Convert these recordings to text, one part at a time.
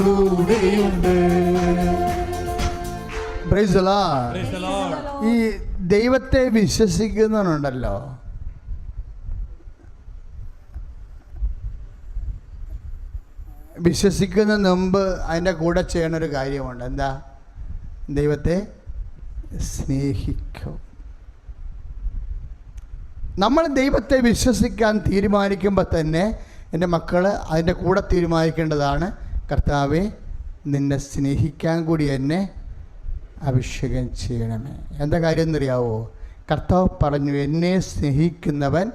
കൂടെയുണ്ട്. ഈ ദൈവത്തെ വിശ്വസിക്കുന്നവനുണ്ടല്ലോ. വിശ്വസിക്കുന്ന മുമ്പ് അതിന്റെ കൂടെ ചെയ്യണ ഒരു കാര്യമുണ്ട്. എന്താ? ദൈവത്തെ സ്നേഹിക്കും. നമ്മൾ ദൈവത്തെ വിശ്വസിക്കാൻ തീരുമാനിക്കുമ്പോൾ തന്നെ എന്റെ മക്കൾ അതിന്റെ കൂടെ തീരുമാനിക്കേണ്ടതാണ്. കർത്താവെ നിന്നെ സ്നേഹിക്കാൻ കൂടി എന്നെ അഭിഷേകം ചെയ്യണമേ. എന്താ കാര്യം എന്നറിയാവോ? കർത്താവ് പറഞ്ഞു എന്നെ സ്നേഹിക്കുന്നവൻ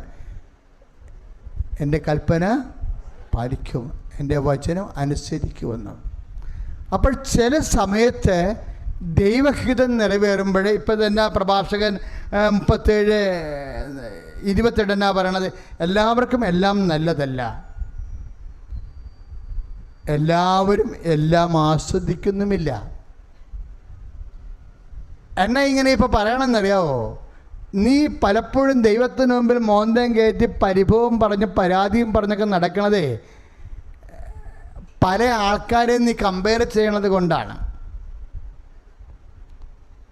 എന്റെ കൽപ്പന പാലിക്കും എന്റെ വചനം അനുസരിക്കുമെന്ന്. അപ്പോൾ ചില സമയത്ത് ദൈവഹിതം നിറവേറുമ്പോൾ ഇപ്പം തന്നെ പ്രഭാഷകൻ മുപ്പത്തേഴ് ഇരുപത്തെട്ടെന്നാ പറയണത് എല്ലാവർക്കും എല്ലാം നല്ലതല്ല. എല്ലാവരും എല്ലാം ആസ്വദിക്കുന്നുമില്ല. എന്നെ ഇങ്ങനെ ഇപ്പോൾ പറയണമെന്നറിയാവോ? നീ പലപ്പോഴും ദൈവത്തിന് മുമ്പിൽ മോന്തം കയറ്റി പരിഭവം പറഞ്ഞ് പരാതിയും പറഞ്ഞൊക്കെ നടക്കണതേ പല ആൾക്കാരെ നീ കമ്പയർ ചെയ്യണത് കൊണ്ടാണ്.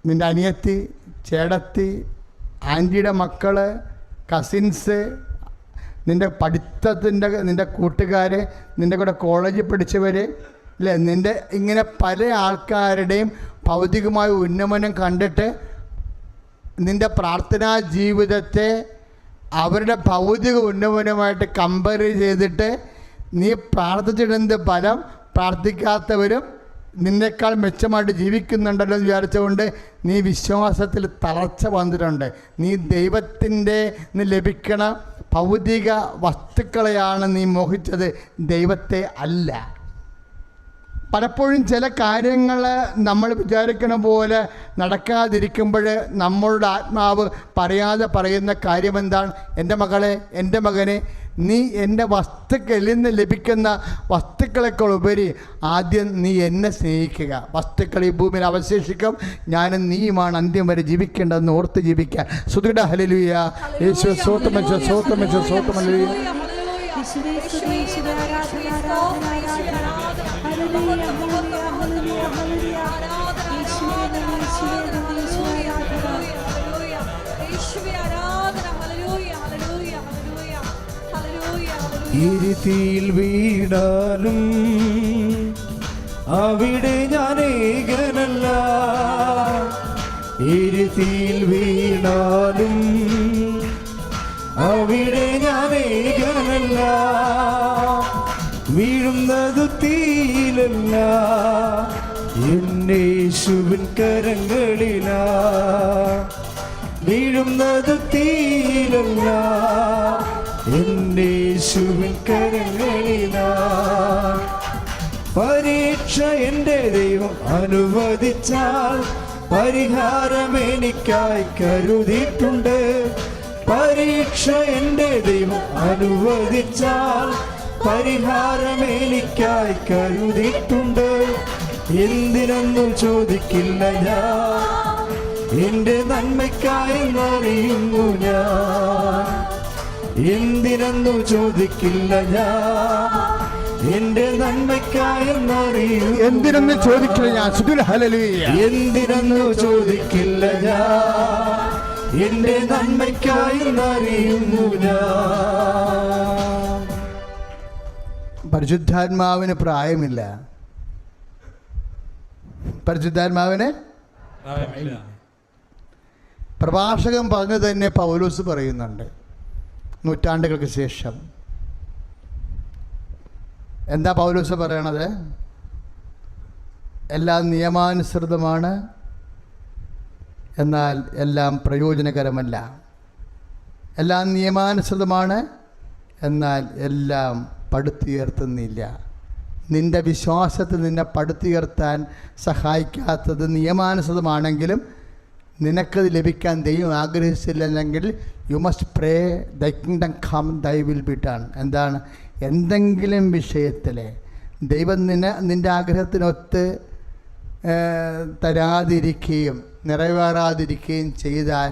നിന്റെ അനിയത്തി ചേടത്തി ആന്റിയുടെ മക്കൾ കസിൻസ് നിന്റെ പഠിത്തത്തിന്റെ നിന്റെ കൂട്ടുകാരെ നിന്റെ കൂടെ കോളേജിൽ പഠിച്ചവരെ അല്ലേ നിന്റെ ഇങ്ങനെ പല ആൾക്കാരുടെയും ഭൗതികമായ ഉന്നമനം കണ്ടിട്ട് നിന്റെ പ്രാർത്ഥനാ ജീവിതത്തെ അവരുടെ ഭൗതിക ഉന്നമനമായിട്ട് കമ്പയർ ചെയ്തിട്ട് നീ പ്രാർത്ഥിച്ചിടുന്ന ഫലം? പ്രാർത്ഥിക്കാത്തവരും നിന്നേക്കാൾ മെച്ചമായിട്ട് ജീവിക്കുന്നുണ്ടല്ലോ എന്ന് വിചാരിച്ചുകൊണ്ട് നീ വിശ്വാസത്തിൽ തളർച്ച വന്നിട്ടുണ്ട്. നീ ദൈവത്തിന്റെ ലഭിക്കണ ഭൗതിക വസ്തുക്കളെയാണ് നീ മോഹിച്ചത്. ദൈവത്തെ അല്ല. പലപ്പോഴും ചില കാര്യങ്ങൾ നമ്മൾ വിചാരിക്കണ പോലെ നടക്കാതിരിക്കുമ്പോൾ നമ്മളുടെ ആത്മാവ് പറയാതെ പറയുന്ന കാര്യം എന്താണ് എന്റെ മകളെ എന്റെ മകനെ നീ എന്റെ വസ്തുക്കളിൽ നിന്ന് ലഭിക്കുന്ന വസ്തുക്കളെക്കാൾ ഉപരി ആദ്യം നീ എന്നെ സ്നേഹിക്കുക. വസ്തുക്കൾ ഈ ഭൂമിയിൽ അവശേഷിക്കും. ഞാനും നീയുമാണ് അന്ത്യം വരെ ജീവിക്കേണ്ടതെന്ന് ഓർത്ത് ജീവിക്കാൻ സുദൃഢ ഹലലുയ യേശു സോത്തമച്ച സോത്തമച്ച സോത്തമല്ലുയ ഇരുതിയിൽ വീണാലും അവിടെ ഞാൻ ഏകനല്ല. ഇരുത്തിയിൽ വീണാലും അവിടെ ഞാൻ ഏകനല്ല. വീഴുന്നത് തീയിലല്ല. എന്നേശുവിൻ കരങ്ങളില. വീഴുന്നത് തീയിലല്ല. എന്നേശുവിൻ കരങ്ങളില. പരീക്ഷ എന്റെ ദൈവം അനുവദിച്ചാൽ പരിഹാരം എനിക്കായി കരുതിയിട്ടുണ്ട്. പരീക്ഷ എന്റെ ദൈവം അനുവദിച്ചാൽ പരിഹാരം എനിക്കായി കരുതിയിട്ടുണ്ട്. എന്തിനൊന്നും ചോദിക്കില്ല ഞാൻ. എന്റെ നന്മയ്ക്കായി അറിയുന്നു ഞാൻ. എന്തിനൊന്നും ചോദിക്കില്ല ഞാൻ. എന്റെ നന്മയ്ക്കായി നറിയും എന്തിനൊന്ന് ചോദിക്കില്ല ഞാൻ. എന്തിനൊന്നും ഹലലുയ എന്തിനെന്നു ചോദിക്കില്ല ഞാൻ. എന്റെ നന്മയ്ക്കായി നറിയുന്നു ഞാൻ. പരിശുദ്ധാത്മാവിന് പ്രായമില്ല. പരിശുദ്ധാത്മാവിന് പ്രഭാഷകൻ പറഞ്ഞു തന്നെ പൗലോസ് പറയുന്നുണ്ട്. നൂറ്റാണ്ടുകൾക്ക് ശേഷം. എന്താ പൗലോസ് പറയണത്? എല്ലാം നിയമാനുസൃതമാണ്. എന്നാൽ എല്ലാം പ്രയോജനകരമല്ല. എല്ലാം നിയമാനുസൃതമാണ്. എന്നാൽ എല്ലാം പടുത്തുയർത്തുന്നില്ല. നിന്റെ വിശ്വാസത്തിൽ നിന്നെ പടുത്തുയർത്താൻ സഹായിക്കാത്തത് നിയമാനുസൃതമാണെങ്കിലും നിനക്കത് ലഭിക്കാൻ ദൈവം ആഗ്രഹിച്ചില്ലെങ്കിൽ you must pray thy kingdom come thy will be done എന്താണ്? എന്തെങ്കിലും വിഷയത്തിൽ ദൈവം നിന്നെ നിന്റെ ആഗ്രഹത്തിനൊത്ത് തരാതിരിക്കുകയും നിറവേറാതിരിക്കുകയും ചെയ്താൽ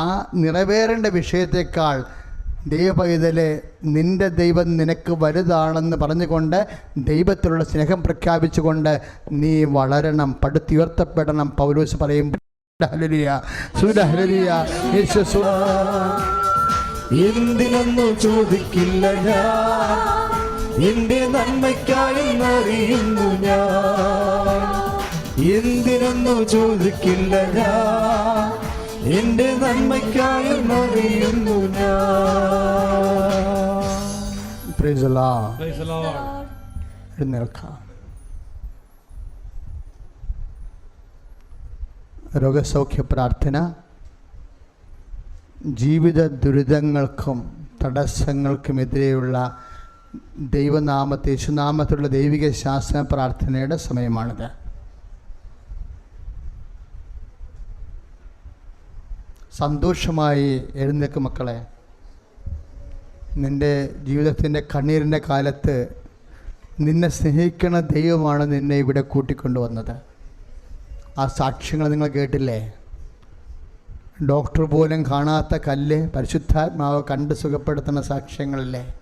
ആ നിറവേറേണ്ട വിഷയത്തെക്കാൾ ദൈവപൈതലെ നിന്റെ ദൈവം നിനക്ക് വലുതാണെന്ന് പറഞ്ഞുകൊണ്ട് ദൈവത്തിലുള്ള സ്നേഹം പ്രഖ്യാപിച്ചുകൊണ്ട് നീ വളരണം പടുത്തുയർത്തപ്പെടണം പൗലോസ് പറയും എന്തിനൊന്നു ചോദിക്കില്ല ഞാൻ ഞാൻ. എന്തിനൊന്നു ചോദിക്കില്ല ഞാൻ എന്റെ Lord. എഴുന്നേൽക്കാം രോഗസൗഖ്യ പ്രാർത്ഥന. ജീവിത ദുരിതങ്ങൾക്കും തടസ്സങ്ങൾക്കുമെതിരെയുള്ള ദൈവനാമത്തെ യേശുനാമത്തിലുള്ള ദൈവിക ശാസന പ്രാർത്ഥനയുടെ സമയമാണിത്. സന്തോഷമായി എഴുന്നേക്ക് മക്കളെ. നിന്റെ ജീവിതത്തിന്റെ കണ്ണീരിന്റെ കാലത്ത് നിന്നെ സ്നേഹിക്കണ ദൈവമാണ് നിന്നെ ഇവിടെ കൂട്ടിക്കൊണ്ടുവന്നത്. ആ സാക്ഷ്യങ്ങൾ നിങ്ങൾ കേട്ടില്ലേ? ഡോക്ടർ പോലും കാണാത്ത കല്ല് പരിശുദ്ധാത്മാവ് കണ്ട് സുഖപ്പെടുത്തുന്ന സാക്ഷ്യങ്ങളല്ലേ?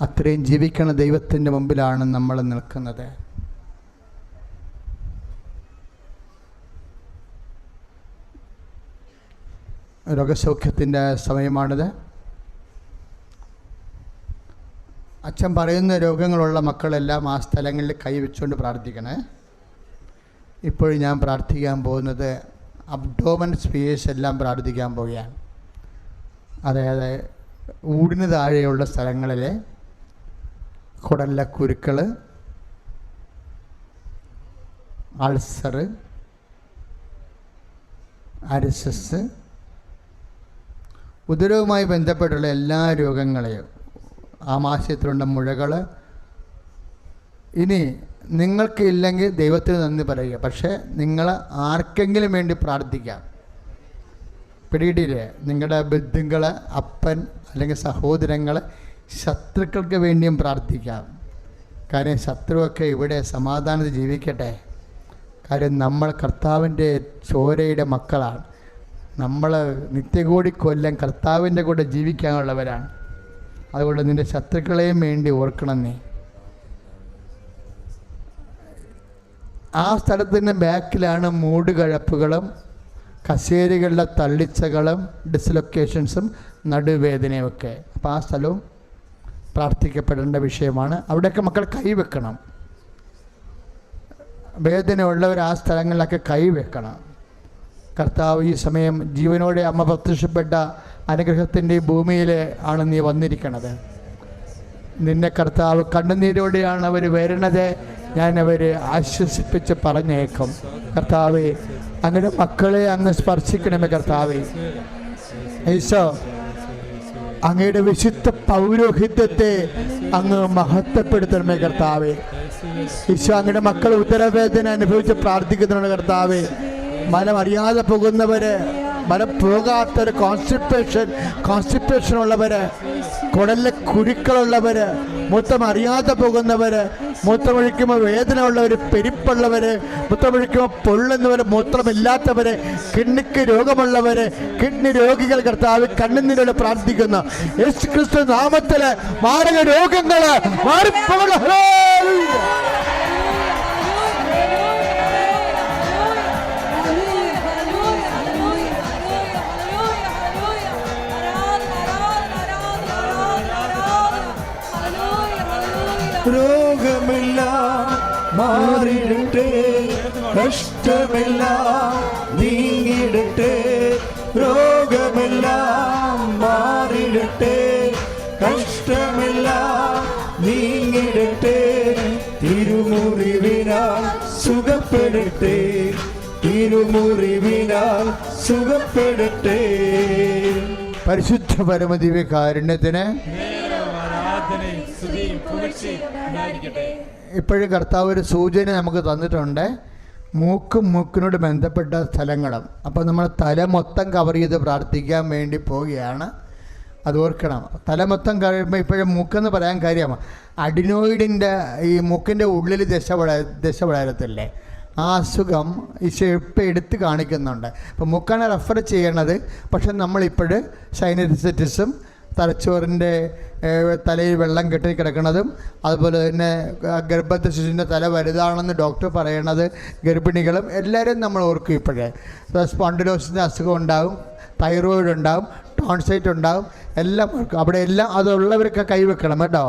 അത്രയും ജീവിക്കണ ദൈവത്തിന്റെ മുമ്പിലാണ് നമ്മൾ നിൽക്കുന്നത്. രോഗസൗഖ്യത്തിന്റെ സമയമാണിത്. അച്ഛൻ പറയുന്ന രോഗങ്ങളുള്ള മക്കളെല്ലാം ആ സ്ഥലങ്ങളിൽ കൈവച്ചുകൊണ്ട് പ്രാർത്ഥിക്കണേ. ഇപ്പോൾ ഞാൻ പ്രാർത്ഥിക്കാൻ പോകുന്നത് അബ്ഡോമൻ സ്പേസ് എല്ലാം പ്രാർത്ഥിക്കാൻ പോവുകയാണ്. അതായത് ഊടിന് താഴെയുള്ള സ്ഥലങ്ങളിൽ കുടലിലെ കുരുക്കൾ അൾസർ അരിസസ് ഉദരവുമായി ബന്ധപ്പെട്ടുള്ള എല്ലാ രോഗങ്ങളെയും ആമാശയത്തിലുള്ള മുഴകൾ ഇനി നിങ്ങൾക്ക് ഇല്ലെങ്കിൽ ദൈവത്തിന് നന്ദി പറയുക. പക്ഷേ നിങ്ങൾ ആർക്കെങ്കിലും വേണ്ടി പ്രാർത്ഥിക്കാം. പിടിയിടില്ലേ നിങ്ങളുടെ ബന്ധുക്കൾ അപ്പൻ അല്ലെങ്കിൽ സഹോദരങ്ങൾ ശത്രുക്കൾക്ക് വേണ്ടിയും പ്രാർത്ഥിക്കാം. കാര്യം ശത്രുവൊക്കെ ഇവിടെ സമാധാനത്തിൽ ജീവിക്കട്ടെ. കാര്യം നമ്മൾ കർത്താവിന്റെ ചോരയുടെ മക്കളാണ്. നമ്മൾ നിത്യകൂടി കൊല്ലം കർത്താവിന്റെ കൂടെ ജീവിക്കാനുള്ളവരാണ്. അതുകൊണ്ട് നിന്റെ ശത്രുക്കളെയും വേണ്ടി ഓർക്കണം നീ. ആ സ്ഥലത്തിന്റെ ബാക്കിലാണ് മൂടുകഴപ്പുകളും കസേരകളുടെ തള്ളിച്ചകളും ഡിസ്ലൊക്കേഷൻസും നടുവേദനയൊക്കെ അപ്പോൾ ആ സ്ഥലവും പ്രാർത്ഥിക്കപ്പെടേണ്ട വിഷയമാണ്. അവിടെയൊക്കെ മക്കൾ കൈവെക്കണം വേദന ഉള്ളവർ ആ സ്ഥലങ്ങളിലൊക്കെ കൈവെക്കണം കർത്താവ് ഈ സമയം ജീവനോടെ അമ്മ പ്രത്യക്ഷപ്പെട്ട അനുഗ്രഹത്തിന്റെ ഭൂമിയിൽ ആണ് നീ വന്നിരിക്കണത്. നിന്നെ കർത്താവ് കണ്ണുനീരോടെയാണ് അവർ വരുന്നത് ഞാൻ അവരെ ആശ്വസിപ്പിച്ച് പറഞ്ഞേക്കും. കർത്താവെ അങ്ങനെ മക്കളെ അങ്ങ് സ്പർശിക്കണമേ കർത്താവെ. ഈശോ അങ്ങയുടെ വിശുദ്ധ പൗരോഹിത്യത്തെ അങ്ങ് മഹത്വപ്പെടുത്തണമേ കർത്താവെ. ഈശോ അങ്ങയുടെ മക്കൾ ഉത്തരവേദന അനുഭവിച്ച് പ്രാർത്ഥിക്കുന്നുണ്ട് കർത്താവെ. മനം അറിയാതെ പോകുന്നവര് മനം പോകാത്തൊരു കോൺസ്റ്റിപ്പേഷൻ കോൺസ്റ്റിപ്പേഷൻ ഉള്ളവര് കുടലിലെ കുരുക്കളുള്ളവര് മുത്തം അറിയാതെ പോകുന്നവര് മൂത്രമൊഴിക്കുമ്പോൾ വേദന ഉള്ളവർ പെരിപ്പുള്ളവര് മൂത്രമൊഴിക്കുമ്പോൾ പൊള്ളുന്നവര് മൂത്രമില്ലാത്തവര് കിഡ്നിക്ക് രോഗമുള്ളവര് കിഡ്നി രോഗികൾ കർത്താവ് കണ്ണുനീരോട് പ്രാർത്ഥിക്കുന്നു. യേശു ക്രിസ്തു നാമത്തിൽ മാരക രോഗങ്ങൾ മാറിപ്പോകണം രോഗമെല്ലാം മാറിടട്ടെ കഷ്ടമില്ല നീങ്ങിടട്ടെ രോഗമെല്ലാം മാറിടട്ടെ കഷ്ടമില്ല നീങ്ങിടട്ടെ തിരുമുറിവിനാൽ സുഖപ്പെടട്ടെ തിരുമുറിവിനാൽ സുഖപ്പെടട്ടെ. പരിശുദ്ധ പരമദിവ്യ കാരുണ്യത്തിന് ഇപ്പോഴും കർത്താവ് ഒരു സൂചന നമുക്ക് തന്നിട്ടുണ്ട്. മൂക്കും മൂക്കിനോട് ബന്ധപ്പെട്ട സ്ഥലങ്ങളും. അപ്പോൾ നമ്മൾ തല മൊത്തം കവർ ചെയ്ത് പ്രാർത്ഥിക്കാൻ വേണ്ടി പോവുകയാണ്. അത് ഓർക്കണം. തല മൊത്തം കഴിയുമ്പോൾ ഇപ്പോഴും മൂക്കെന്ന് പറയാൻ കാര്യമാണ്. അഡിനോയിഡിന്റെ ഈ മൂക്കിന്റെ ഉള്ളിൽ ദശ വള ദശ വളരത്തില്ലേ? ആ അസുഖം ഈശോ ഇപ്പം എടുത്ത് കാണിക്കുന്നുണ്ട്. അപ്പോൾ മൂക്കാണ് റെഫർ ചെയ്യണത്. പക്ഷെ നമ്മളിപ്പോൾ സൈനസിറ്റിസും തലച്ചോറിന്റെ തലയിൽ വെള്ളം കെട്ടി കിടക്കുന്നതും അതുപോലെ തന്നെ ഗർഭത്തെ ശിശുവിന്റെ തല വലുതാണെന്ന് ഡോക്ടർ പറയണത് ഗർഭിണികളും എല്ലാവരും നമ്മൾ ഓർക്കും ഇപ്പോഴേ. സ്പോണ്ടിലോസിന്റെ അസുഖം ഉണ്ടാകും തൈറോയിഡ് ഉണ്ടാകും ടോൺസൈറ്റ് ഉണ്ടാകും എല്ലാം അവിടെ എല്ലാം അതുള്ളവരൊക്കെ കൈവെക്കണം കേട്ടോ.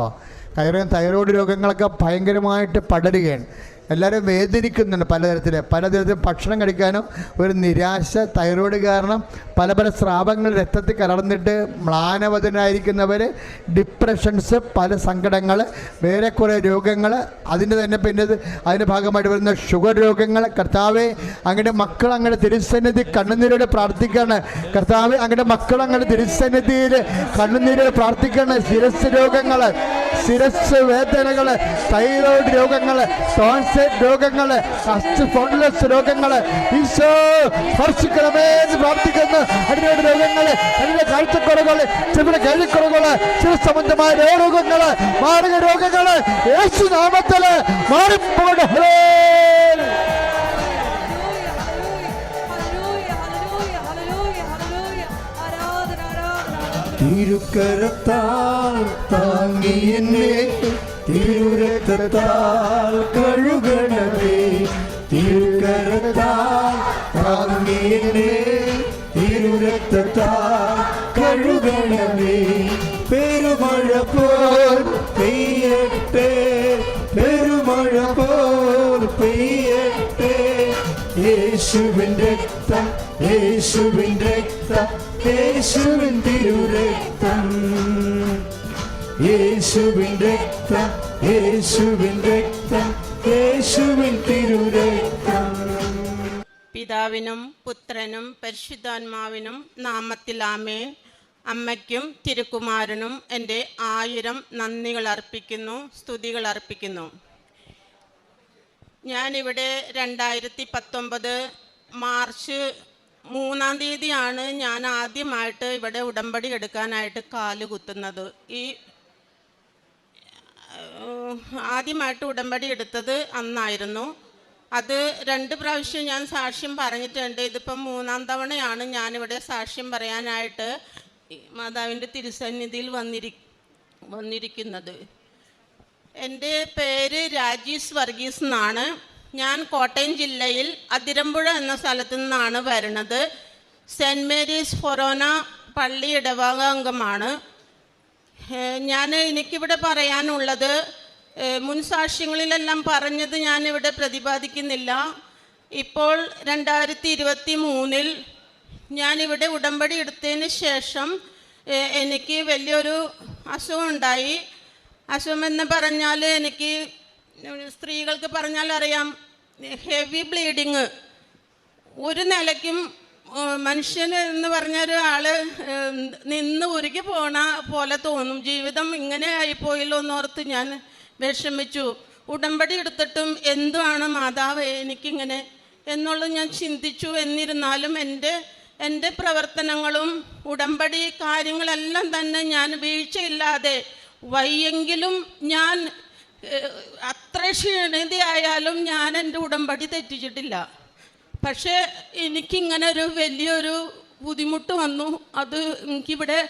തൈറോയിഡ് തൈറോയിഡ് രോഗങ്ങളൊക്കെ ഭയങ്കരമായിട്ട് പടരുകയാണ്. എല്ലാവരും വേദനിക്കുന്നുണ്ട് പലതരത്തിൽ പലതരത്തിൽ ഭക്ഷണം കഴിക്കാനും ഒരു നിരാശ തൈറോയ്ഡ് കാരണം പല പല സ്രാവങ്ങൾ രക്തത്തിൽ കലർന്നിട്ട് മ്ലാനവതനായിരിക്കുന്നവർ ഡിപ്രഷൻസ് പല സങ്കടങ്ങൾ വേറെ കുറേ രോഗങ്ങൾ അതിന്റെ തന്നെ പിന്നെ അതിന്റെ ഭാഗമായിട്ട് വരുന്ന ഷുഗർ രോഗങ്ങൾ. കർത്താവെ അങ്ങയുടെ മക്കൾ അങ്ങയുടെ തിരുസന്നിധി കണ്ണുനീരോടെ പ്രാർത്ഥിക്കാണ് കർത്താവ് അങ്ങയുടെ മക്കൾ അങ്ങയുടെ തിരുസന്നിധിയിൽ കണ്ണുനീരോടെ പ്രാർത്ഥിക്കണേ ശിരസ് രോഗങ്ങൾ ശിരസ് വേദനകൾ തൈറോയ്ഡ് രോഗങ്ങൾ ടോൺസൈറ്റ് രോഗങ്ങൾ സ്പോണ്ടിലസ് രോഗങ്ങൾ ഈശോ സ്പർശിക്കണമേ എന്ന് പ്രാർത്ഥിക്കുന്നു. അതിനോട് രോഗങ്ങൾ അതിന്റെ കാഴ്ചക്കുറവുകൾ ചെവിയുടെ ചില സംബന്ധമായ രോഗങ്ങൾ മാരക രോഗങ്ങൾ യേശു നാമത്തിൽ മാറിപ്പോകട്ടെ. ഹലേ. തിരുക്കരത്താൽ താങ്ങി എന്നെ തിരുരക്തത്താൽ കഴുകണമേ. തിരുക്കരത്താൽ താങ്ങി എന്നെ തിരുരക്തത്താൽ കഴുകണമേ. പെരുമഴ പോൽ പെയ്യട്ടെ. പെരുമഴ പോൽ പെയ്യട്ടെ. യേശുവിൻ രക്തം യേശുവിൻ രക്തം യേശുവിൻ തിരുരക്തം. യേശുവിൻ രക്തം യേശുവിൻ രക്തം യേശുവിൻ തിരുരക്തം. പിതാവിനും പുത്രനും പരിശുദ്ധാത്മാവിനും നാമത്തിലാമേ അമ്മയ്ക്കും തിരുക്കുമാരനും എന്റെ ആയിരം നന്ദികൾ അർപ്പിക്കുന്നു സ്തുതികൾ അർപ്പിക്കുന്നു. ഞാനിവിടെ രണ്ടായിരത്തി പത്തൊമ്പത് മാർച്ച് മൂന്നാം തീയതിയാണ് ഞാൻ ആദ്യമായിട്ട് ഇവിടെ ഉടമ്പടി എടുക്കാനായിട്ട് കാൽ കുത്തുന്നത്. ഈ ആദ്യമായിട്ട് ഉടമ്പടി എടുത്തത് അന്നായിരുന്നു. അത് രണ്ട് പ്രാവശ്യം ഞാൻ സാക്ഷ്യം പറഞ്ഞിട്ടുണ്ട്. ഇതിപ്പം മൂന്നാം തവണയാണ് ഞാനിവിടെ സാക്ഷ്യം പറയാനായിട്ട് മാതാവിന്റെ തിരുസന്നിധിയിൽ വന്നിരി വന്നിരിക്കുന്നത്. എന്റെ പേര് രാജീസ് വർഗീസ് എന്നാണ്. ഞാൻ കോട്ടയം ജില്ലയിൽ അതിരമ്പുഴ എന്ന സ്ഥലത്തു നിന്നാണ് വരുന്നത്. സെന്റ് മേരീസ് ഫൊറോന പള്ളി ഇടവക അംഗമാണ്. ഞാൻ എനിക്കിവിടെ പറയാനുള്ളത് മുൻ സാക്ഷ്യങ്ങളിലെല്ലാം പറഞ്ഞത് ഞാനിവിടെ പ്രതിപാദിക്കുന്നില്ല. ഇപ്പോൾ രണ്ടായിരത്തി ഇരുപത്തി മൂന്നിൽ ഞാനിവിടെ ഉടമ്പടി എടുത്തതിന് ശേഷം എനിക്ക് വലിയൊരു അസുഖം ഉണ്ടായി അസുഖം എന്ന് പറഞ്ഞാൽ എനിക്ക് സ്ത്രീകൾക്ക് പറഞ്ഞാൽ അറിയാം ഹെവി ബ്ലീഡിങ്. ഒരു നിലയ്ക്കും മനുഷ്യൻ എന്ന് പറഞ്ഞ ഒരാൾ നിന്ന് ഉരുകി പോണ പോലെ തോന്നും. ജീവിതം ഇങ്ങനെ ആയിപ്പോയല്ലോ എന്നോർത്ത് ഞാൻ വിഷമിച്ചു. ഉടമ്പടി എടുത്തിട്ടും എന്തുവാണ് മാതാവ് എനിക്കിങ്ങനെ എന്നുള്ളത് ഞാൻ ചിന്തിച്ചു. എന്നിരുന്നാലും എന്റെ എന്റെ പ്രവർത്തനങ്ങളും ഉടമ്പടി കാര്യങ്ങളെല്ലാം തന്നെ ഞാൻ വീഴ്ചയില്ലാതെ വയ്യെങ്കിലും ഞാൻ അത്ര ക്ഷീണിതയായാലും ഞാൻ എന്റെ ഉടമ്പടി തെറ്റിച്ചിട്ടില്ല. പക്ഷേ എനിക്കിങ്ങനെ ഒരു വലിയൊരു ബുദ്ധിമുട്ട് വന്നു. അത് എനിക്കിവിടെ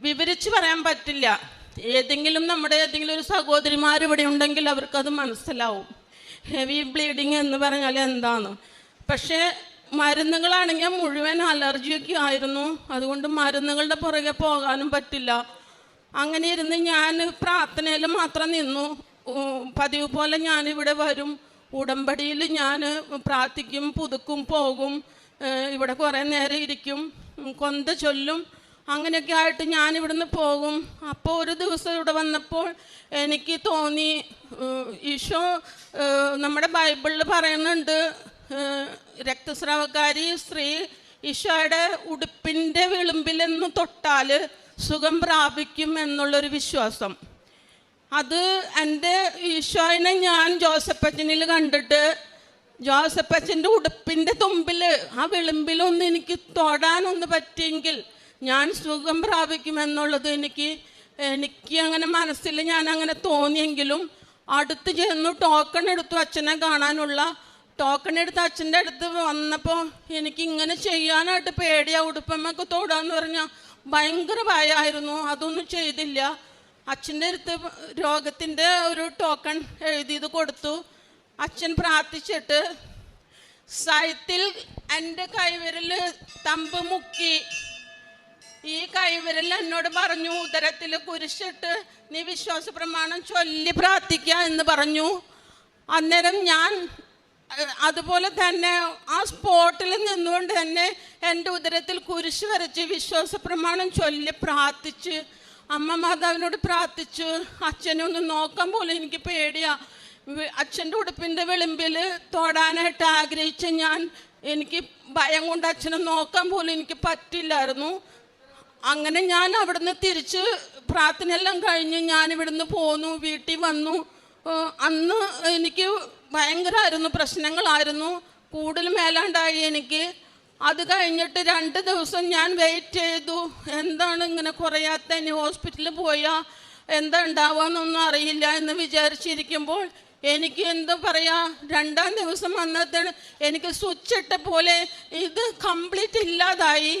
വിവരിച്ച് പറയാൻ പറ്റില്ല. ഏതെങ്കിലും നമ്മുടെ ഏതെങ്കിലും ഒരു സഹോദരിമാർ ഇവിടെ ഉണ്ടെങ്കിൽ അവർക്കത് മനസ്സിലാവും. ഹെവി ബ്ലീഡിങ് എന്ന് പറഞ്ഞാൽ എന്താണ്? പക്ഷേ മരുന്നുകളാണെങ്കിൽ മുഴുവൻ അലർജിയൊക്കെ ആയിരുന്നു. അതുകൊണ്ട് മരുന്നുകളുടെ പുറകെ പോകാനും പറ്റില്ല. അങ്ങനെ ഇരുന്ന് ഞാൻ പ്രാർത്ഥനയിൽ മാത്രം നിന്നു. പതിവ് പോലെ ഞാനിവിടെ വരും. ഉടമ്പടിയിൽ ഞാൻ പ്രാർത്ഥിക്കും പുതുക്കും പോകും ഇവിടെ കുറേ നേരം ഇരിക്കും കൊന്ത ചൊല്ലും അങ്ങനെയൊക്കെ ആയിട്ട് ഞാൻ ഇവിടുന്ന് പോകും. അപ്പോൾ ഒരു ദിവസം ഇവിടെ വന്നപ്പോൾ എനിക്ക് തോന്നി ഈശോ നമ്മുടെ ബൈബിളിൽ പറയുന്നുണ്ട് രക്തസ്രാവക്കാരി സ്ത്രീ ഈശോയുടെ ഉടുപ്പിന്റെ വിളുമ്പിലെന്ന് തൊട്ടാൽ സുഖം പ്രാപിക്കും എന്നുള്ളൊരു വിശ്വാസം. അത് എന്റെ ഈശോയിനെ ഞാൻ ജോസഫച്ചനിൽ കണ്ടിട്ട് ജോസഫച്ചന്റെ ഉടുപ്പിന്റെ തുമ്പിൽ ആ വിളിമ്പിലൊന്ന് എനിക്ക് തൊടാനൊന്ന് പറ്റിയെങ്കിൽ ഞാൻ സുഖം പ്രാപിക്കുമെന്നുള്ളത് എനിക്ക് എനിക്ക് അങ്ങനെ മനസ്സിൽ ഞാൻ അങ്ങനെ തോന്നിയെങ്കിലും അടുത്ത് ചെന്നു ടോക്കൺ എടുത്തു അച്ഛനെ കാണാനുള്ള ടോക്കൺ എടുത്ത് അച്ഛന്റെ അടുത്ത് വന്നപ്പോൾ എനിക്ക് ഇങ്ങനെ ചെയ്യാനായിട്ട് പേടിയാ. ഉടുപ്പമ്മക്ക് തൊടാന്ന് പറഞ്ഞാൽ ഭയങ്കര ഭയമായിരുന്നു അതൊന്നും ചെയ്തില്ല. അച്ഛന്റെ അടുത്ത് രോഗത്തിന്റെ ഒരു ടോക്കൺ എഴുതിയത് കൊടുത്തു. അച്ഛൻ പ്രാർത്ഥിച്ചിട്ട് സയത്തിൽ എന്റെ കൈവിരൽ തമ്പ് മുക്കി. ഈ കൈവിരൽ എന്നോട് പറഞ്ഞു ഉദരത്തിൽ കുരിശിട്ട് നീ വിശ്വാസ പ്രമാണം ചൊല്ലി പ്രാർത്ഥിക്കുക എന്ന് പറഞ്ഞു. അന്നേരം ഞാൻ അതുപോലെ തന്നെ ആ സ്പോട്ടിൽ നിന്നുകൊണ്ട് തന്നെ എന്റെ ഉദരത്തിൽ കുരിശ് വരച്ച് വിശ്വാസ പ്രമാണം ചൊല്ലി പ്രാർത്ഥിച്ച് അമ്മ മാതാവിനോട് പ്രാർത്ഥിച്ചു. അച്ഛനെ ഒന്ന് നോക്കാൻ പോലും എനിക്ക് പേടിയാ. അച്ഛന്റെ ഉടുപ്പിന്റെ വെളിമ്പിൽ തൊടാനായിട്ട് ആഗ്രഹിച്ച ഞാൻ എനിക്ക് ഭയം കൊണ്ട് അച്ഛനെ നോക്കാൻ പോലും എനിക്ക് പറ്റില്ലായിരുന്നു. അങ്ങനെ ഞാൻ അവിടുന്ന് തിരിച്ച് പ്രാർത്ഥനയെല്ലാം കഴിഞ്ഞ് ഞാൻ ഇവിടുന്ന് പോന്നു വീട്ടിൽ വന്നു. അന്ന് എനിക്ക് ഭയങ്കരമായിരുന്നു പ്രശ്നങ്ങളായിരുന്നു. കൂടുതൽ മേലാണ്ടായി എനിക്ക്. അത് കഴിഞ്ഞിട്ട് രണ്ട് ദിവസം ഞാൻ വെയിറ്റ് ചെയ്തു. എന്താണ് ഇങ്ങനെ കുറയാത്ത ഇനി ഹോസ്പിറ്റലിൽ പോയാൽ എന്താ ഉണ്ടാവുകയെന്നൊന്നും അറിയില്ല എന്ന് വിചാരിച്ചിരിക്കുമ്പോൾ എനിക്ക് എന്താ പറയാ? രണ്ടാം ദിവസം വന്നത്തേന് എനിക്ക് സ്വിച്ച് ഇട്ട പോലെ ഇത് കംപ്ലീറ്റ് ഇല്ലാതായി.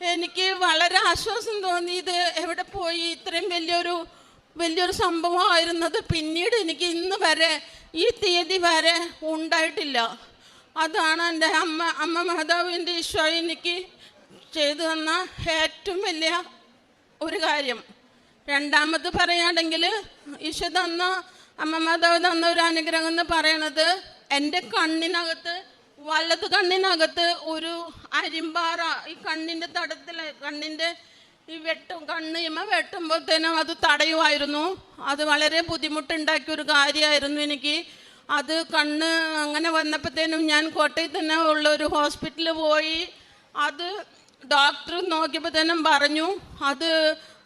എനിക്ക് വളരെ ആശ്വാസം തോന്നി. ഇത് എവിടെ പോയി? ഇത്രയും വലിയൊരു വലിയൊരു സംഭവമായിരുന്നത് പിന്നീട് എനിക്ക് ഇന്ന് വരെ ഈ തീയതി വരെ ഉണ്ടായിട്ടില്ല. അതാണ് എന്റെ അമ്മ അമ്മ മാതാവിന്റെ ഈശോ എനിക്ക് ചെയ്തു തന്ന ഏറ്റവും വലിയ ഒരു കാര്യം. രണ്ടാമത് പറയുകയാണെങ്കിൽ ഈശോ തന്ന അമ്മ മാതാവ് തന്ന ഒരു അനുഗ്രഹം എന്ന് പറയണത് എന്റെ കണ്ണിനകത്ത് വലത് കണ്ണിനകത്ത് ഒരു അരിമ്പാറ ഈ കണ്ണിന്റെ തടത്തിൽ കണ്ണിന്റെ ഈ വെട്ടും കണ്ണ് ഇമ വെട്ടുമ്പോഴത്തേനും അത് തടയുമായിരുന്നു. അത് വളരെ ബുദ്ധിമുട്ടുണ്ടാക്കിയ ഒരു കാര്യമായിരുന്നു എനിക്ക്. അത് കണ്ണ് അങ്ങനെ വന്നപ്പോഴത്തേനും ഞാൻ കോട്ടയത്ത് തന്നെ ഉള്ള ഒരു ഹോസ്പിറ്റലിൽ പോയി. അത് ഡോക്ടർ നോക്കിയപ്പോൾ തന്നെ പറഞ്ഞു അത്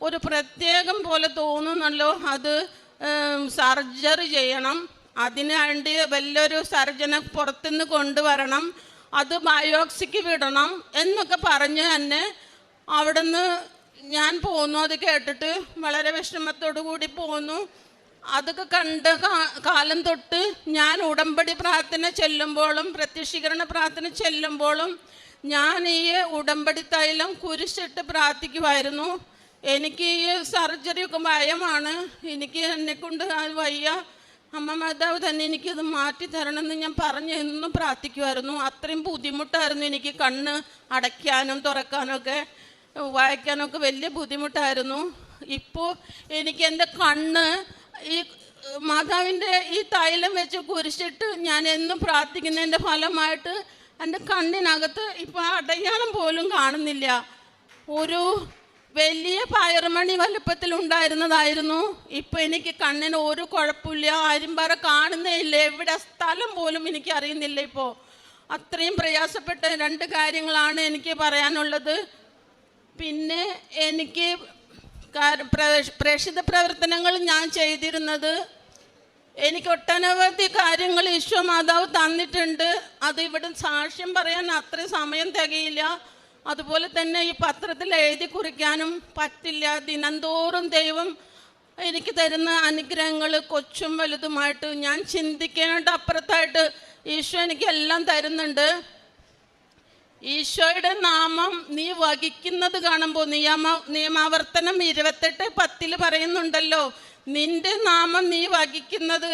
ഒരു പ്രത്യേകം പോലെ തോന്നുന്നല്ലോ അത് സർജറി ചെയ്യണം. അതിന് വേണ്ടി വലിയൊരു സർജനെ പുറത്തുനിന്ന് കൊണ്ടുവരണം. അത് ബയോക്സിക്ക് വിടണം. എന്നൊക്കെ പറഞ്ഞ് എന്നെ അവിടുന്ന് ഞാൻ പോന്നു. അത് കേട്ടിട്ട് വളരെ വിഷമത്തോടു കൂടി പോന്നു. അതൊക്കെ കണ്ട കാലം തൊട്ട് ഞാൻ ഉടമ്പടി പ്രാർത്ഥന ചെല്ലുമ്പോഴും പ്രത്യക്ഷീകരണ പ്രാർത്ഥന ചെല്ലുമ്പോഴും ഞാൻ ഈ ഉടമ്പടി തൈലം കുരിശിട്ട് പ്രാർത്ഥിക്കുമായിരുന്നു എനിക്ക് ഈ സർജറി ഒക്കെ ഭയമാണ്. എനിക്ക് എന്നെ കൊണ്ട് അത് വയ്യ. അമ്മ മാതാവ് തന്നെ എനിക്കത് മാറ്റി തരണം എന്ന് ഞാൻ പറഞ്ഞ് എന്നും പ്രാർത്ഥിക്കുമായിരുന്നു അത്രയും ബുദ്ധിമുട്ടായിരുന്നു എനിക്ക് കണ്ണ് അടയ്ക്കാനും തുറക്കാനൊക്കെ വായിക്കാനൊക്കെ വലിയ ബുദ്ധിമുട്ടായിരുന്നു. ഇപ്പോൾ എനിക്ക് എന്റെ കണ്ണ് ഈ മാതാവിന്റെ ഈ തൈലം വെച്ച് കുരിശിട്ട് ഞാൻ എന്നും പ്രാർത്ഥിക്കുന്നതിന്റെ ഫലമായിട്ട് എന്റെ കണ്ണിനകത്ത് ഇപ്പോൾ അടയാളം പോലും കാണുന്നില്ല. ഒരു വലിയ പയറുമണി വലുപ്പത്തിൽ ഉണ്ടായിരുന്നതായിരുന്നു. ഇപ്പം എനിക്ക് കണ്ണിന് ഒരു കുഴപ്പമില്ല അരിമ്പറ കാണുന്നേ ഇല്ല എവിടെ സ്ഥലം പോലും എനിക്ക് അറിയുന്നില്ല ഇപ്പോൾ അത്രയും പ്രയാസപ്പെട്ട രണ്ട് കാര്യങ്ങളാണ് എനിക്ക് പറയാനുള്ളത്. പിന്നെ എനിക്ക് പ്രേക്ഷിത പ്രവർത്തനങ്ങൾ ഞാൻ ചെയ്തിരുന്നത്. എനിക്ക് ഒട്ടനവധി കാര്യങ്ങൾ ഈശോ മാതാവ് തന്നിട്ടുണ്ട്. അത് ഇവിടെ സാക്ഷ്യം പറയാൻ അത്ര സമയം തികയില്ല. അതുപോലെ തന്നെ ഈ പത്രത്തിൽ എഴുതി കുറിക്കാനും പറ്റില്ല. ദിനംതോറും ദൈവം എനിക്ക് തരുന്ന അനുഗ്രഹങ്ങൾ കൊച്ചും വലുതുമായിട്ട് ഞാൻ ചിന്തിക്കേണ്ട അപ്പുറത്തായിട്ട് ഈശോ എനിക്ക് എല്ലാം തരുന്നുണ്ട്. ഈശോയുടെ നാമം നീ വഹിക്കുന്നത് കാണുമ്പോൾ നിയമ നിയമാവർത്തനം ഇരുപത്തെട്ട് പത്തിൽ പറയുന്നുണ്ടല്ലോ നിന്റെ നാമം നീ വഹിക്കുന്നത്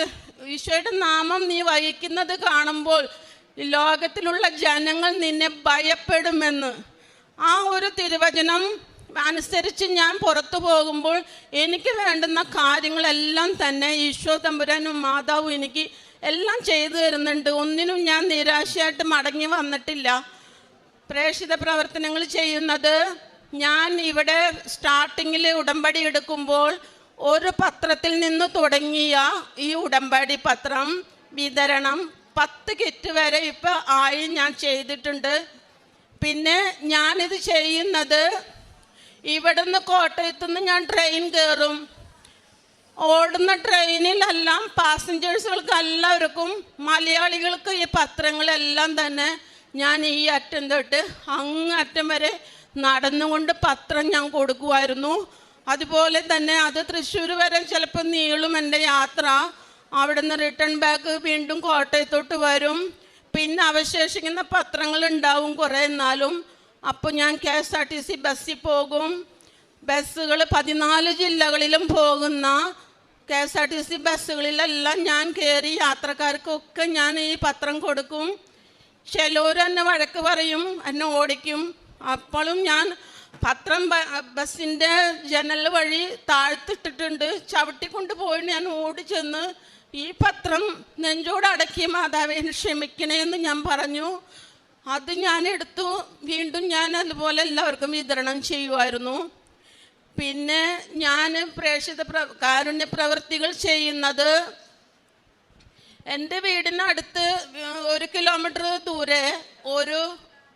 ഈശോയുടെ നാമം നീ വഹിക്കുന്നത് കാണുമ്പോൾ ലോകത്തിലുള്ള ജനങ്ങൾ നിന്നെ ഭയപ്പെടുമെന്ന്. ആ ഒരു തിരുവചനം അനുസരിച്ച് ഞാൻ പുറത്തു പോകുമ്പോൾ എനിക്ക് വേണ്ടുന്ന കാര്യങ്ങളെല്ലാം തന്നെ ഈശോ തമ്പുരാനും മാതാവും എനിക്ക് എല്ലാം ചെയ്തു തരുന്നുണ്ട്. ഒന്നിനും ഞാൻ നിരാശയായിട്ട് മടങ്ങി വന്നിട്ടില്ല. പ്രേക്ഷിത പ്രവർത്തനങ്ങൾ ചെയ്യുന്നത് ഞാൻ ഇവിടെ സ്റ്റാർട്ടിങ്ങിൽ ഉടമ്പടി എടുക്കുമ്പോൾ ഒരു പത്രത്തിൽ നിന്ന് തുടങ്ങിയ ഈ ഉടമ്പടി പത്രം വിതരണം പത്ത് കിറ്റ് വരെ ഇപ്പോൾ ആയി ഞാൻ ചെയ്തിട്ടുണ്ട്. പിന്നെ ഞാനിത് ചെയ്യുന്നത് ഇവിടുന്ന് കോട്ടയത്തു നിന്ന് ഞാൻ ട്രെയിൻ കയറും ഓടുന്ന ട്രെയിനിലെല്ലാം പാസഞ്ചേഴ്സുകൾക്ക് എല്ലാവർക്കും മലയാളികൾക്ക് ഈ പത്രങ്ങളെല്ലാം തന്നെ ഞാൻ ഈ അറ്റം തൊട്ട് അങ്ങ് അറ്റം വരെ നടന്നുകൊണ്ട് പത്രം ഞാൻ കൊടുക്കുമായിരുന്നു അതുപോലെ തന്നെ അത് തൃശ്ശൂർ വരെ ചിലപ്പോൾ നീളും എന്റെ യാത്ര. അവിടെ നിന്ന് റിട്ടേൺ ബാക്ക് വീണ്ടും കോട്ടയത്തോട്ട് വരും. പിന്നെ അവശേഷിക്കുന്ന പത്രങ്ങൾ ഉണ്ടാവും കുറേ എന്നാലും. അപ്പോൾ ഞാൻ K S R T C ബസ്സിൽ പോകും. ബസ്സുകൾ പതിനാല് ജില്ലകളിലും പോകുന്ന K S R T C ബസ്സുകളിലെല്ലാം ഞാൻ കയറി യാത്രക്കാർക്കൊക്കെ ഞാൻ ഈ പത്രം കൊടുക്കും. ചിലർ എന്നെ വഴക്ക് പറയും എന്നെ ഓടിക്കും. അപ്പോഴും ഞാൻ പത്രം ബസ്സിന്റെ ജനൽ വഴി താഴ്ത്തിട്ടിട്ടുണ്ട്. ചവിട്ടിക്കൊണ്ട് പോയി ഞാൻ ഓടി ചെന്ന് ഈ പത്രം നെഞ്ചോട് അടക്കി മാതാവേ ക്ഷമിക്കണേന്ന് ഞാൻ പറഞ്ഞു. അത് ഞാൻ എടുത്തു. വീണ്ടും ഞാൻ അതുപോലെ എല്ലാവർക്കും വിതരണം ചെയ്യുമായിരുന്നു പിന്നെ ഞാൻ പ്രേക്ഷിത പ്ര കാരുണ്യ പ്രവൃത്തികൾ ചെയ്യുന്നത് എന്റെ വീടിനടുത്ത് ഒരു കിലോമീറ്റർ ദൂരെ ഒരു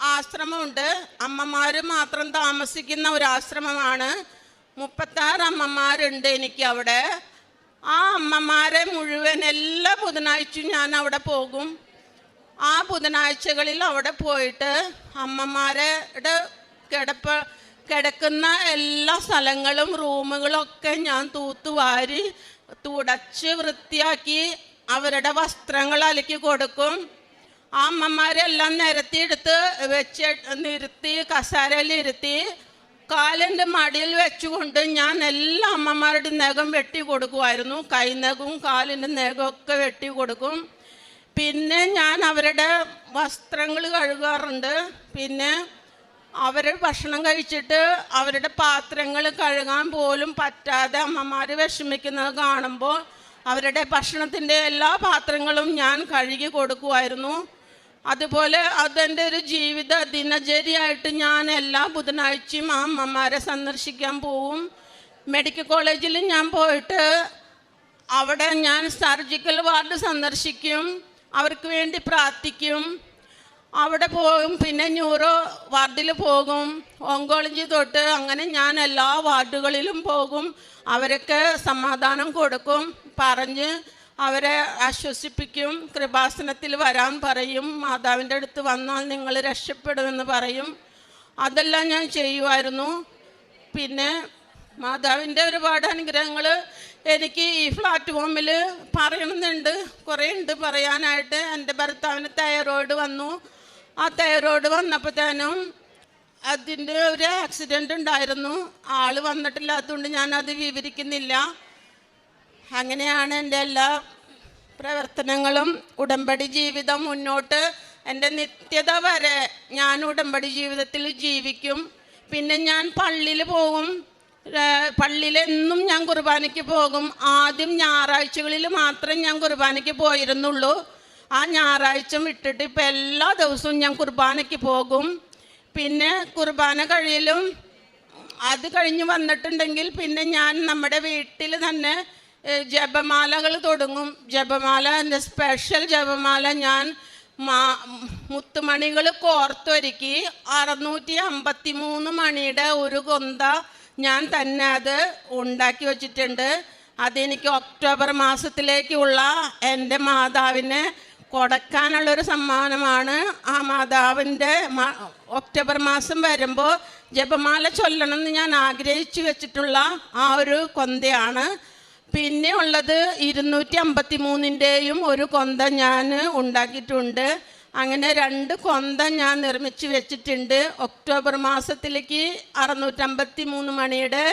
ആശ്രമമുണ്ട്. അമ്മമാർ മാത്രം താമസിക്കുന്ന ഒരു ആശ്രമമാണ്. മുപ്പത്താറ് അമ്മമാരുണ്ട് എനിക്ക് അവിടെ ആ അമ്മമാരെ മുഴുവൻ എല്ലാ ബുധനാഴ്ചയും ഞാൻ അവിടെ പോകും. ആ ബുധനാഴ്ചകളിൽ അവിടെ പോയിട്ട് അമ്മമാരുടെ കിടപ്പ് കിടക്കുന്ന എല്ലാ സ്ഥലങ്ങളും റൂമുകളൊക്കെ ഞാൻ തൂത്തുവാരി തുടച്ച് വൃത്തിയാക്കി അവരുടെ വസ്ത്രങ്ങൾ അലക്കി കൊടുക്കും. അമ്മമാരെല്ലാം നിരത്തിയെടുത്ത് വെച്ച് നിർത്തി കസാരയിൽ ഇരുത്തി കാലിന്റെ മടിയിൽ വെച്ചുകൊണ്ട് ഞാൻ എല്ലാ അമ്മമാരുടെ നഖം വെട്ടി കൊടുക്കുമായിരുന്നു. കൈ നഖവും കാലിന്റെ നഖമൊക്കെ വെട്ടി കൊടുക്കും. പിന്നെ ഞാൻ അവരുടെ വസ്ത്രങ്ങൾ കഴുകാറുണ്ട്. പിന്നെ അവർ ഭക്ഷണം കഴിച്ചിട്ട് അവരുടെ പാത്രങ്ങൾ കഴുകാൻ പോലും പറ്റാതെ അമ്മമാർ വിഷമിക്കുന്നത് കാണുമ്പോൾ അവരുടെ ഭക്ഷണത്തിന്റെ എല്ലാ പാത്രങ്ങളും ഞാൻ കഴുകി കൊടുക്കുമായിരുന്നു അതുപോലെ അതെന്റെ ഒരു ജീവിത ദിനചര്യയായിട്ട് ഞാൻ എല്ലാ ബുധനാഴ്ചയും ആ അമ്മമാരെ സന്ദർശിക്കാൻ പോവും. മെഡിക്കൽ കോളേജിൽ ഞാൻ പോയിട്ട് അവിടെ ഞാൻ സർജിക്കൽ വാർഡ് സന്ദർശിക്കും അവർക്ക് വേണ്ടി പ്രാർത്ഥിക്കും. അവിടെ പോകും പിന്നെ ന്യൂറോ വാർഡിൽ പോകും. ഓങ്കോളജി തൊട്ട് അങ്ങനെ ഞാൻ എല്ലാ വാർഡുകളിലും പോകും. അവരൊക്കെ സമാധാനം കൊടുക്കും. പറഞ്ഞ് അവരെ ആശ്വസിപ്പിക്കും കൃപാസനത്തിൽ വരാൻ പറയും മാതാവിന്റെ അടുത്ത് വന്നാൽ നിങ്ങൾ രക്ഷപ്പെടുമെന്ന് പറയും. അതെല്ലാം ഞാൻ ചെയ്യുമായിരുന്നു. പിന്നെ മാതാവിന്റെ ഒരുപാട് അനുഗ്രഹങ്ങൾ എനിക്ക് ഈ പ്ലാറ്റ്ഫോമിൽ പറയണമെന്നുണ്ട് കുറേ ഉണ്ട് പറയാനായിട്ട്. എന്റെ ഭർത്താവിന് തൈറോയിഡ് വന്നു. ആ തൈറോയിഡ് വന്നപ്പോഴത്തേനും അതിന്റെ ഒരു ആക്സിഡന്റ് ഉണ്ടായിരുന്നു. ആൾ വന്നിട്ടില്ലാത്തതുകൊണ്ട് ഞാനത് വിവരിക്കുന്നില്ല. അങ്ങനെയാണ് എന്റെ എല്ലാ പ്രവർത്തനങ്ങളും. ഉടമ്പടി ജീവിതം മുന്നോട്ട്. എന്റെ നിത്യത വരെ ഞാൻ ഉടമ്പടി ജീവിതത്തിൽ ജീവിക്കും. പിന്നെ ഞാൻ പള്ളിയിൽ പോകും. പള്ളിയിലെന്നും ഞാൻ കുർബാനയ്ക്ക് പോകും. ആദ്യം ഞായറാഴ്ചകളിൽ മാത്രം ഞാൻ കുർബാനയ്ക്ക് പോയിരുന്നുള്ളൂ. ആ ഞായറാഴ്ച വിട്ടിട്ട് ഇപ്പം എല്ലാ ദിവസവും ഞാൻ കുർബാനയ്ക്ക് പോകും. പിന്നെ കുർബാന കഴിയലും അത് കഴിഞ്ഞ് വന്നിട്ടുണ്ടെങ്കിൽ പിന്നെ ഞാൻ നമ്മുടെ വീട്ടിൽ തന്നെ ജപമാലകൾ തുടങ്ങും. ജപമാല എന്റെ സ്പെഷ്യൽ ജപമാല ഞാൻ മാ മുത്തുമണികൾ കോർത്തൊരുക്കി. അറുന്നൂറ്റി അമ്പത്തി മൂന്ന് മണിയുടെ ഒരു കൊന്ത ഞാൻ തന്നെ അത് ഉണ്ടാക്കി വച്ചിട്ടുണ്ട്. അതെനിക്ക് ഒക്ടോബർ മാസത്തിലേക്കുള്ള എന്റെ മാതാവിനെ കൊടുക്കാനുള്ളൊരു സമ്മാനമാണ്. ആ മാതാവിന്റെ ഒക്ടോബർ മാസം വരുമ്പോൾ ജപമാല ചൊല്ലണമെന്ന് ഞാൻ ആഗ്രഹിച്ചു വെച്ചിട്ടുള്ള ആ ഒരു കൊന്തയാണ്. പിന്നെ ഉള്ളത് ഇരുന്നൂറ്റി അമ്പത്തി മൂന്നിന്റെയും ഒരു കൊന്ത ഞാൻ ഉണ്ടാക്കിയിട്ടുണ്ട്. അങ്ങനെ രണ്ട് കൊന്ത ഞാൻ നിർമ്മിച്ച് വെച്ചിട്ടുണ്ട്. ഒക്ടോബർ മാസത്തിലേക്ക് അറുന്നൂറ്റമ്പത്തി മൂന്ന് മണിയുടെ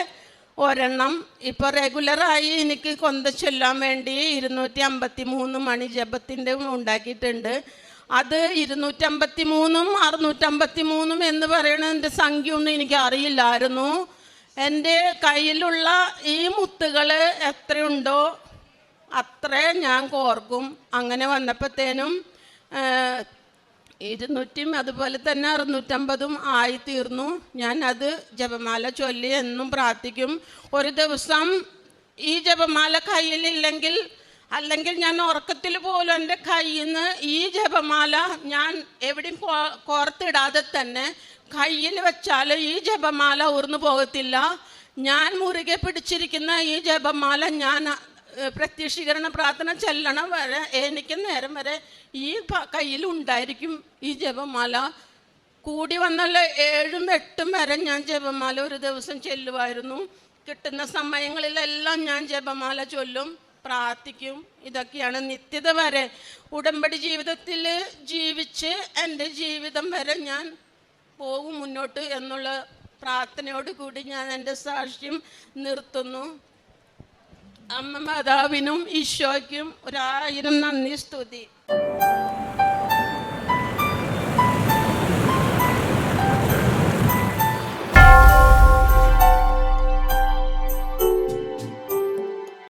ഒരെണ്ണം. ഇപ്പോൾ റെഗുലറായി എനിക്ക് കൊന്ത ചൊല്ലാൻ വേണ്ടി ഇരുന്നൂറ്റി അമ്പത്തി മൂന്ന് മണി ജപത്തിന്റെ ഉണ്ടാക്കിയിട്ടുണ്ട്. അത് ഇരുന്നൂറ്റമ്പത്തി മൂന്നും അറുന്നൂറ്റമ്പത്തി മൂന്നും എന്ന് പറയണതിന്റെ സംഖ്യ ഒന്നും എനിക്ക് അറിയില്ലായിരുന്നു എന്റെ കയ്യിലുള്ള ഈ മുത്തുകൾ എത്രയുണ്ടോ അത്രേ ഞാൻ കോർക്കും. അങ്ങനെ വന്നപ്പോഴത്തേനും ഇരുന്നൂറ്റിയും അതുപോലെ തന്നെ അറുന്നൂറ്റമ്പതും ആയി തീർന്നു ഞാൻ അത് ജപമാല ചൊല്ലി എന്നും പ്രാർത്ഥിക്കും. ഒരു ദിവസം ഈ ജപമാല കയ്യിലില്ലെങ്കിൽ അല്ലെങ്കിൽ ഞാൻ ഉറക്കത്തിൽ പോലും എന്റെ കയ്യിൽ നിന്ന് ഈ ജപമാല ഞാൻ എവിടെയും കോർത്തിടാതെ തന്നെ കയ്യിൽ വെച്ചാൽ ഈ ജപമാല ഊർന്നു പോകത്തില്ല. ഞാൻ മുറുകെ പിടിച്ചിരിക്കുന്ന ഈ ജപമാല ഞാൻ പ്രത്യക്ഷീകരണ പ്രാർത്ഥന ചെല്ലണം വരെ എനിക്ക് നേരം വരെ ഈ കയ്യിൽ ഉണ്ടായിരിക്കും ഈ ജപമാല. കൂടി വന്നുള്ള ഏഴും എട്ടും വരെ ഞാൻ ജപമാല ഒരു ദിവസം ചെല്ലുമായിരുന്നു കിട്ടുന്ന സമയങ്ങളിലെല്ലാം ഞാൻ ജപമാല ചൊല്ലും പ്രാർത്ഥിക്കും. ഇതൊക്കെയാണ് നിത്യത വരെ. ഉടമ്പടി ജീവിതത്തിൽ ജീവിച്ച് എന്റെ ജീവിതം വരെ ഞാൻ പോകും മുന്നോട്ട് എന്നുള്ള പ്രാർത്ഥനയോട് കൂടി ഞാൻ എന്റെ സാക്ഷ്യം നിർത്തുന്നു. അമ്മ മാതാവിനും ഈശോയ്ക്കും ഒരായിരം നന്ദി സ്തുതി.